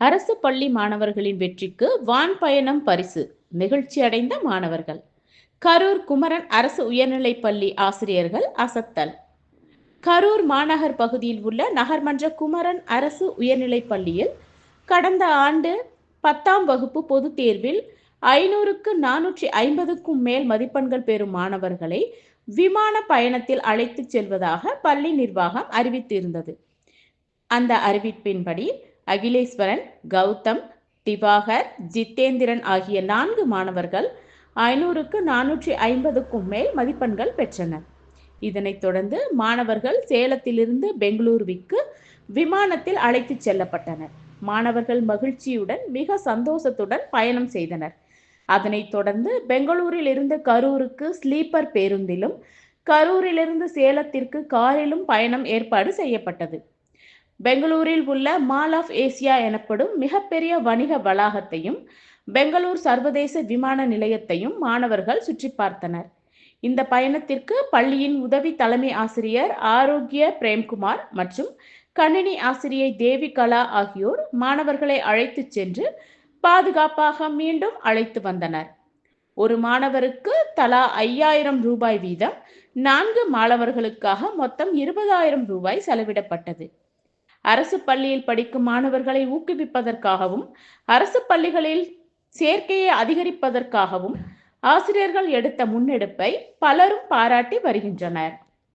அரசு பள்ளி மாணவர்களின் வெற்றிக்கு வான் பயணம் பரிசு நெகிழ்ச்சி அடைந்த மாணவர்கள். கரூர் குமரன் அரசு உயர்நிலைப் பள்ளி ஆசிரியர்கள் அசத்தல். கரூர் மாநகர் பகுதியில் உள்ள நகர்மன்ற குமரன் அரசு உயர்நிலைப் பள்ளியில் கடந்த ஆண்டு பத்தாம் வகுப்பு பொதுத் தேர்வில் ஐநூறுக்கு நானூற்றி ஐம்பதுக்கும் மேல் மதிப்பெண்கள் பெறும் மாணவர்களை விமான பயணத்தில் அழைத்துச் செல்வதாக பள்ளி நிர்வாகம் அறிவித்திருந்தது. அந்த அறிவிப்பின்படி அகிலேஸ்வரன் கௌதம் திவாகர் ஜித்தேந்திரன் ஆகிய நான்கு மாணவர்கள் ஐநூறுக்கு நானூற்றி ஐம்பதுக்கும் மேல் மதிப்பெண்கள் பெற்றனர். இதனைத் தொடர்ந்து மாணவர்கள் சேலத்திலிருந்து பெங்களூருவிற்கு விமானத்தில் அழைத்துச் செல்லப்பட்டனர். மாணவர்கள் மகிழ்ச்சியுடன் மிக சந்தோஷத்துடன் பயணம் செய்தனர். அதனைத் தொடர்ந்து பெங்களூரில் இருந்து கரூருக்கு ஸ்லீப்பர் பேருந்திலும் கரூரிலிருந்து சேலத்திற்கு காரிலும் பயணம் ஏற்பாடு செய்யப்பட்டது. பெங்களூரில் உள்ள மால் ஆஃப் ஏசியா எனப்படும் மிகப்பெரிய வணிக வளாகத்தையும் பெங்களூர் சர்வதேச விமான நிலையத்தையும் மாணவர்கள் சுற்றி பார்த்தனர். இந்த பயணத்திற்கு பள்ளியின் உதவி தலைமை ஆசிரியர் ஆரோக்கிய பிரேம்குமார் மற்றும் கணினி ஆசிரியை தேவி கலா ஆகியோர் மாணவர்களை அழைத்துச் சென்று பாதுகாப்பாக மீண்டும் அழைத்து வந்தனர். ஒரு மாணவருக்கு தலா ஐயாயிரம் ரூபாய் வீதம் நான்கு மாணவர்களுக்காக மொத்தம் இருபதாயிரம் ரூபாய் செலவிடப்பட்டது. அரசு பள்ளியில் படிக்கும் மாணவர்களை ஊக்குவிப்பதற்காகவும் அரசு பள்ளிகளில் சேர்க்கையை அதிகரிப்பதற்காகவும் ஆசிரியர்கள் எடுத்த முன்னெடுப்பை பலரும் பாராட்டி வருகின்றனர்.